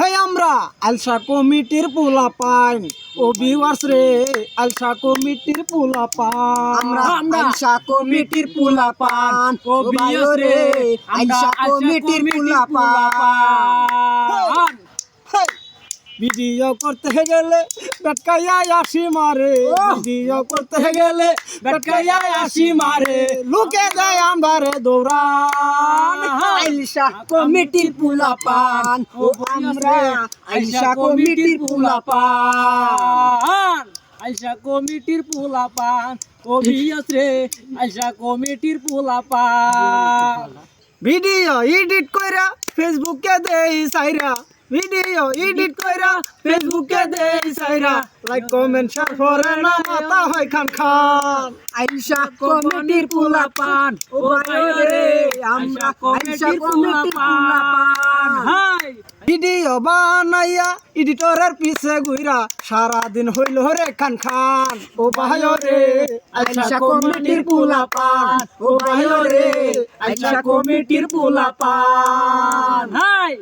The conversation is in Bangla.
হে আমরা আলসা কমিটির পোলা পাইন ও ভিউয়ার্স রে আলসা কমিটির পোলা পান আমরা আলসা কমিটির পোলা পান ও ভিউয়ার্স রে আলসা কমিটির পোলা পান ভিডিও করতে গেলে বেটকাইয়া আসি মারে। ভিডিও করতে গেলে বেটকাইয়া আসি মারে। লুকে যায় আমারে দৌড়ান। আইসা কমিটির পোলা পান ও আমরা আইসা কমিটির পোলা পান আইসা কমিটির পোলা পান ও বিয়স রে আইসা কমিটির পোলা পান ভিডিও এডিট কইরা ফেসবুকে দেই সাইরা। ভিডিও এডিট কইরা ফেসবুকে দেই সাইরা। লাইক কমেন্ট শেয়ার করে না মাথা হয় খান খান। আইসা কমিটির পোলা পান ও রে আমরা আইসা কমিটির পোলা পান হাই। ভিডিও বানাইয়া এডিটরের পিছে ঘুইরা সারা দিন হইল রে খান খান। ও ভাইও রে আইসা কমিটির পোলা পান ও ভাইও রে আইসা কমিটির পোলা পান হাই।